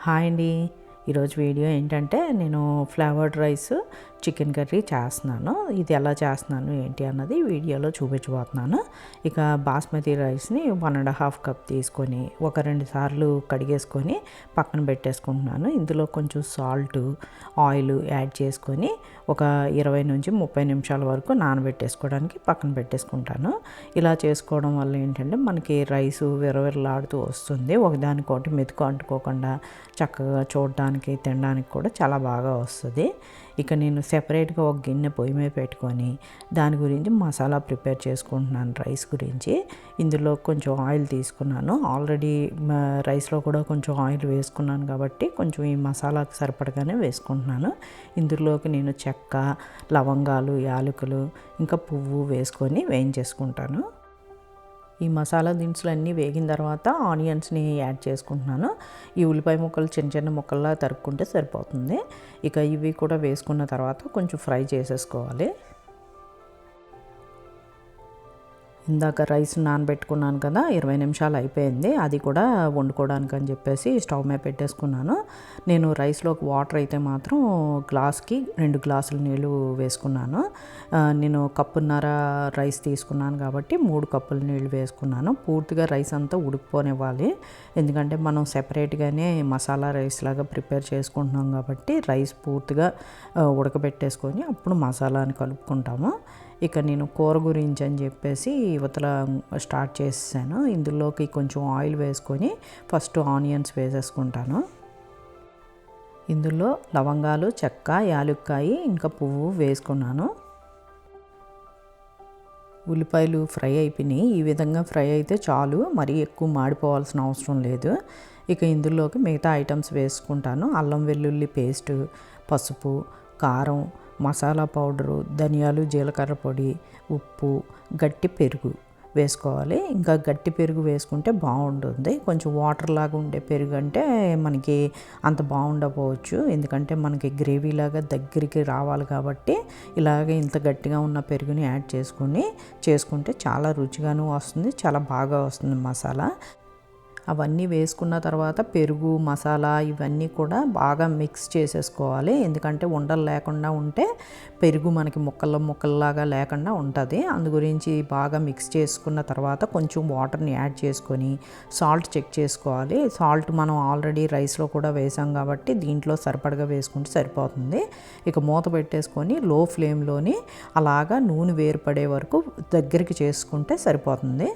Hi అండి ఈరోజు video ఏంటంటే నేను ఫ్లేవర్డ్ రైస్ చికెన్ కర్రీ చేస్తున్నాను. ఇది ఎలా చేస్తున్నాను ఏంటి అన్నది వీడియోలో చూపించబోతున్నాను. ఇక బాస్మతి రైస్ని వన్ అండ్ హాఫ్ కప్ తీసుకొని ఒక రెండు సార్లు కడిగేసుకొని పక్కన పెట్టేసుకుంటున్నాను. ఇందులో కొంచెం సాల్ట్ ఆయిల్ యాడ్ చేసుకొని ఒక ఇరవై నుంచి ముప్పై నిమిషాల వరకు నానబెట్టేసుకోవడానికి పక్కన పెట్టేసుకుంటాను. ఇలా చేసుకోవడం వల్ల ఏంటంటే మనకి రైసు విరవిరలాడుతూ వస్తుంది. ఒకదానికొకటి మెతుకు అంటుకోకుండా చక్కగా చూడడానికి తినడానికి కూడా చాలా బాగా వస్తుంది. ఇక నేను సెపరేట్గా ఒక గిన్నె పొయ్యి మీద పెట్టుకొని దాని గురించి మసాలా ప్రిపేర్ చేసుకుంటున్నాను రైస్ గురించి. ఇందులో కొంచెం ఆయిల్ తీసుకున్నాను. ఆల్రెడీ రైస్లో కూడా కొంచెం ఆయిల్ వేసుకున్నాను కాబట్టి కొంచెం ఈ మసాలాకు సరిపడగానే వేసుకుంటున్నాను. ఇందులోకి నేను చెక్క లవంగాలు యాలకులు ఇంకా పువ్వు వేసుకొని వేయించేసుకుంటాను. ఈ మసాలా దినుసులు అన్నీ వేగిన తర్వాత ఆనియన్స్ని యాడ్ చేసుకుంటున్నాను. ఈ ఉల్లిపాయ ముక్కలు చిన్న చిన్న ముక్కల్లా తరుక్కుంటే సరిపోతుంది. ఇక ఇవి కూడా వేసుకున్న తర్వాత కొంచెం ఫ్రై చేసేసుకోవాలి. ఇందాక రైస్ నానబెట్టుకున్నాను కదా ఇరవై నిమిషాలు అయిపోయింది అది కూడా వండుకోవడానికి అని చెప్పేసి స్టవ్ మీద పెట్టేసుకున్నాను. నేను రైస్లోకి వాటర్ అయితే మాత్రం గ్లాస్కి రెండు గ్లాసుల నీళ్ళు వేసుకున్నాను. నేను కప్పున్నర రైస్ తీసుకున్నాను కాబట్టి మూడు కప్పుల నీళ్ళు వేసుకున్నాను. పూర్తిగా రైస్ అంతా ఉడికిపోనివ్వాలి. ఎందుకంటే మనం సెపరేట్గానే మసాలా రైస్ లాగా ప్రిపేర్ చేసుకుంటున్నాం కాబట్టి రైస్ పూర్తిగా ఉడకబెట్టేసుకొని అప్పుడు మసాలాని కలుపుకుంటాము. ఇక నేను కూర గురించి అని చెప్పేసి ఇవతల స్టార్ట్ చేసాను ఇందులోకి కొంచెం ఆయిల్ వేసుకొని ఫస్ట్ ఆనియన్స్ వేసేసుకుంటాను. ఇందులో లవంగాలు చెక్క యాలుక్కాయి ఇంకా పువ్వు వేసుకున్నాను. ఉల్లిపాయలు ఫ్రై అయిపోయినాయి. ఈ విధంగా ఫ్రై అయితే చాలు మరీ ఎక్కువ మాడిపోవాల్సిన అవసరం లేదు. ఇక ఇందులోకి మిగతా ఐటమ్స్ వేసుకుంటాను. అల్లం వెల్లుల్లి పేస్ట్ పసుపు కారం మసాలా పౌడరు ధనియాలు జీలకర్ర పొడి ఉప్పు గట్టి పెరుగు వేసుకోవాలి. ఇంకా గట్టి పెరుగు వేసుకుంటే బాగుంటుంది. కొంచెం వాటర్ లాగా ఉండే పెరుగు అంటే మనకి అంత బాగుండకపోవచ్చు. ఎందుకంటే మనకి గ్రేవీ లాగా దగ్గరికి రావాలి కాబట్టి ఇలాగే ఇంత గట్టిగా ఉన్న పెరుగుని యాడ్ చేసుకుని చేసుకుంటే చాలా రుచిగాను వస్తుంది చాలా బాగా వస్తుంది మసాలా. అవన్నీ వేసుకున్న తర్వాత పెరుగు మసాలా ఇవన్నీ కూడా బాగా మిక్స్ చేసేసుకోవాలి. ఎందుకంటే ఉండలు లేకుండా ఉంటే పెరుగు మనకి ముక్కల ముక్కల్లాగా లేకుండా ఉంటుంది. అందు గురించి బాగా మిక్స్ చేసుకున్న తర్వాత కొంచెం వాటర్ని యాడ్ చేసుకొని సాల్ట్ చెక్ చేసుకోవాలి. సాల్ట్ మనం ఆల్రెడీ రైస్లో కూడా వేసాం కాబట్టి దీంట్లో సరిపడగా వేసుకుంటే సరిపోతుంది. ఇక మూత పెట్టేసుకొని లో ఫ్లేమ్లోని అలాగా నూనె వేరుపడే వరకు దగ్గరికి చేసుకుంటే సరిపోతుంది.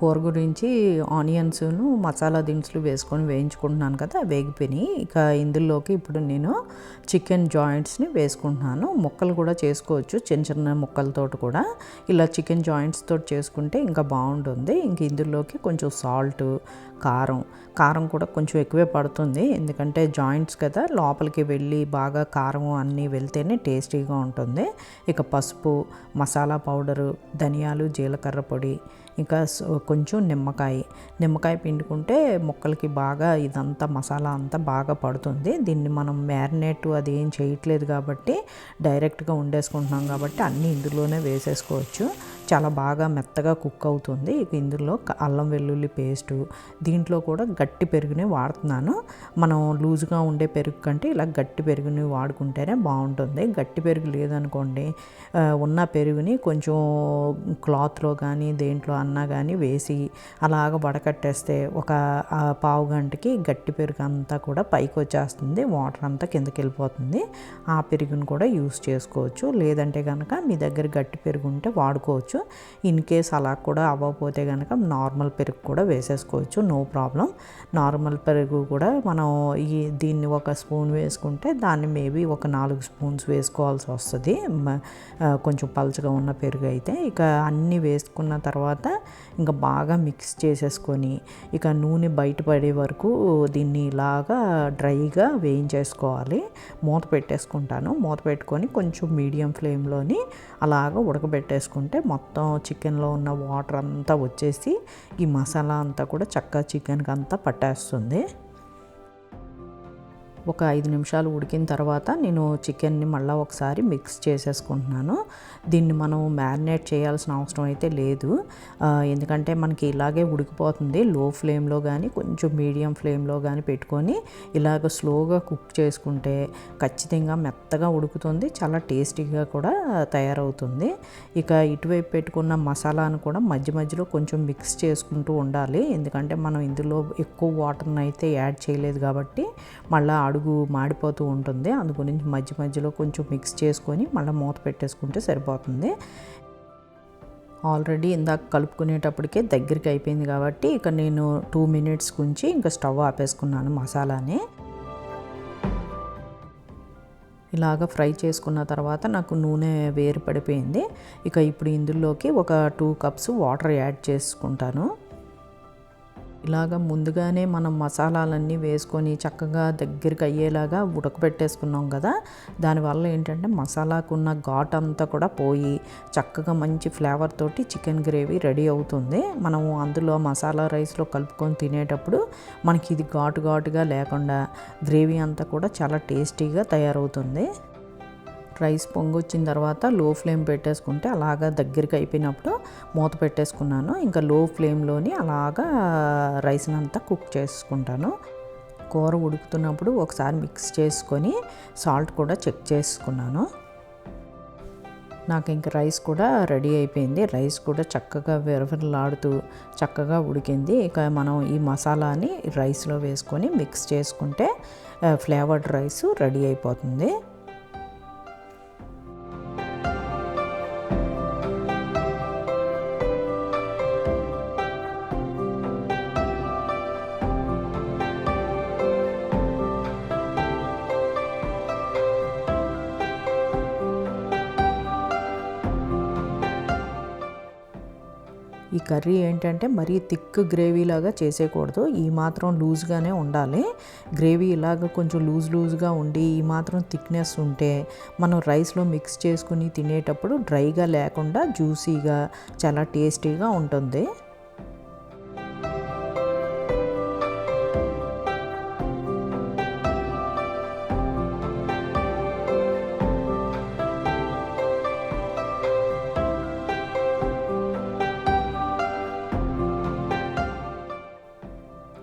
కూర గురించి ఆనియన్స్ను మసాలా దినుసులు వేసుకొని వేయించుకుంటున్నాను కదా వేగిపోయినాయి. ఇక ఇందులోకి ఇప్పుడు నేను చికెన్ జాయింట్స్ని వేసుకుంటున్నాను. ముక్కలు కూడా చేసుకోవచ్చు చిన్న చిన్న ముక్కలతో కూడా. ఇలా చికెన్ జాయింట్స్ తోటి చేసుకుంటే ఇంకా బాగుంటుంది. ఇంక ఇందులోకి కొంచెం సాల్ట్ కారం. కారం కూడా కొంచెం ఎక్కువే పడుతుంది. ఎందుకంటే జాయింట్స్ కదా లోపలికి వెళ్ళి బాగా కారం అన్నీ వెళ్తేనే టేస్టీగా ఉంటుంది. ఇక పసుపు మసాలా పౌడరు ధనియాలు జీలకర్ర పొడి ఇంకా కొంచెం నిమ్మకాయ నిమ్మకాయ పిండుకుంటే ముక్కలకి బాగా ఇదంతా మసాలా అంతా బాగా పడుతుంది. దీన్ని మనం మ్యారినేట్ అది ఏం చేయట్లేదు కాబట్టి డైరెక్ట్గా వండేసుకుంటున్నాం కాబట్టి అన్నీ ఇందులోనే వేసేసుకోవచ్చు. చాలా బాగా మెత్తగా కుక్ అవుతుంది. ఇక ఇందులో అల్లం వెల్లుల్లి పేస్టు దీంట్లో కూడా గట్టి పెరుగుని వాడుతున్నాను. మనం లూజ్గా ఉండే పెరుగు కంటే ఇలా గట్టి పెరుగుని వాడుకుంటేనే బాగుంటుంది. గట్టి పెరుగు లేదనుకోండి ఉన్న పెరుగుని కొంచెం క్లాత్లో కానీ దేంట్లో అన్నా కానీ వేసి అలాగ వడకట్టేస్తే ఒక పావు గంటకి గట్టి పెరుగు అంతా కూడా పైకి వచ్చేస్తుంది. వాటర్ అంతా కిందకి వెళ్ళిపోతుంది. ఆ పెరుగుని కూడా యూస్ చేసుకోవచ్చు. లేదంటే కనుక మీ దగ్గర గట్టి పెరుగు ఉంటే వాడుకోవచ్చు. ఇన్ కేస్ అలా కూడా అవ్వకపోతే కనుక నార్మల్ పెరుగు కూడా వేసేసుకోవచ్చు. నో ప్రాబ్లం నార్మల్ పెరుగు కూడా మనం ఈ దీన్ని ఒక స్పూన్ వేసుకుంటే దాన్ని మేబీ ఒక నాలుగు స్పూన్స్ వేసుకోవాల్సి వస్తుంది. కొంచెం పలుచగా ఉన్న పెరుగు అయితే. ఇక అన్నీ వేసుకున్న తర్వాత ఇంకా బాగా మిక్స్ చేసేసుకొని ఇక నూనె బయటపడే వరకు దీన్ని ఇలాగా డ్రైగా వేయించేసుకోవాలి. మూత పెట్టేసుకుంటాను. మూత పెట్టుకొని కొంచెం మీడియం ఫ్లేమ్లోని అలాగ ఉడకబెట్టేసుకుంటే మొత్తం మొత్తం చికెన్లో ఉన్న వాటర్ అంతా వచ్చేసి ఈ మసాలా అంతా కూడా చక్కగా చికెన్కి అంతా పట్టేస్తుంది. ఒక ఐదు నిమిషాలు ఉడికిన తర్వాత నేను చికెన్ని మళ్ళీ ఒకసారి మిక్స్ చేసేసుకుంటున్నాను. దీన్ని మనం మ్యారినేట్ చేయాల్సిన అవసరం అయితే లేదు. ఎందుకంటే మనకి ఇలాగే ఉడికిపోతుంది. లో ఫ్లేమ్లో కానీ కొంచెం మీడియం ఫ్లేమ్లో కానీ పెట్టుకొని ఇలాగ స్లోగా కుక్ చేసుకుంటే ఖచ్చితంగా మెత్తగా ఉడుకుతుంది. చాలా టేస్టీగా కూడా తయారవుతుంది. ఇక ఇటువైపు పెట్టుకున్న మసాలాను కూడా మధ్య మధ్యలో కొంచెం మిక్స్ చేసుకుంటూ ఉండాలి. ఎందుకంటే మనం ఇందులో ఎక్కువ వాటర్ని అయితే యాడ్ చేయలేదు కాబట్టి మళ్ళీ అడుగు మాడిపోతూ ఉంటుంది. అందు గురించి మధ్య మధ్యలో కొంచెం మిక్స్ చేసుకొని మళ్ళీ మూత పెట్టేసుకుంటే సరిపోతుంది. ఆల్రెడీ ఇందాక కలుపుకునేటప్పటికే దగ్గరికి అయిపోయింది కాబట్టి ఇక నేను టూ మినిట్స్ ఉంచి ఇంకా స్టవ్ ఆపేసుకున్నాను మసాలాని. ఇలాగ ఫ్రై చేసుకున్న తర్వాత నాకు నూనె వేరు పడిపోయింది. ఇక ఇప్పుడు ఇందులోకి ఒక టూ కప్స్ వాటర్ యాడ్ చేసుకుంటాను. ఇలాగ ముందుగానే మనం మసాలాలన్నీ వేసుకొని చక్కగా దగ్గరికి అయ్యేలాగా ఉడకబెట్టేసుకున్నాం కదా. దానివల్ల ఏంటంటే మసాలాకు ఉన్న ఘాట్ అంతా కూడా పోయి చక్కగా మంచి ఫ్లేవర్ తోటి చికెన్ గ్రేవీ రెడీ అవుతుంది. మనము అందులో మసాలా రైస్లో కలుపుకొని తినేటప్పుడు మనకి ఇది ఘాటు ఘాటుగా లేకుండా గ్రేవీ అంతా కూడా చాలా టేస్టీగా తయారవుతుంది. రైస్ పొంగొచ్చిన తర్వాత లో ఫ్లేమ్ పెట్టేసుకుంటే అలాగా దగ్గరికి అయిపోయినప్పుడు మూత పెట్టేసుకున్నాను. ఇంకా లో ఫ్లేమ్లోని అలాగా రైస్ని అంతా కుక్ చేసుకుంటాను. కూర ఉడుకుతున్నప్పుడు ఒకసారి మిక్స్ చేసుకొని సాల్ట్ కూడా చెక్ చేసుకున్నాను. నాకు ఇంక రైస్ కూడా రెడీ అయిపోయింది. రైస్ కూడా చక్కగా విరవిరలాడుతూ చక్కగా ఉడికింది. ఇక మనం ఈ మసాలాని రైస్లో వేసుకొని మిక్స్ చేసుకుంటే ఫ్లేవర్డ్ రైస్ రెడీ అయిపోతుంది. ఈ కర్రీ ఏంటంటే మరీ థిక్ గ్రేవీ లాగా చేసేయకూడదు. ఈ మాత్రం లూజ్గానే ఉండాలి. గ్రేవీ ఇలాగ కొంచెం లూజ్ లూజ్గా ఉండి ఈ మాత్రం థిక్నెస్ ఉంటే మనం రైస్లో మిక్స్ చేసుకుని తినేటప్పుడు డ్రైగా లేకుండా జ్యూసీగా చాలా టేస్టీగా ఉంటుంది.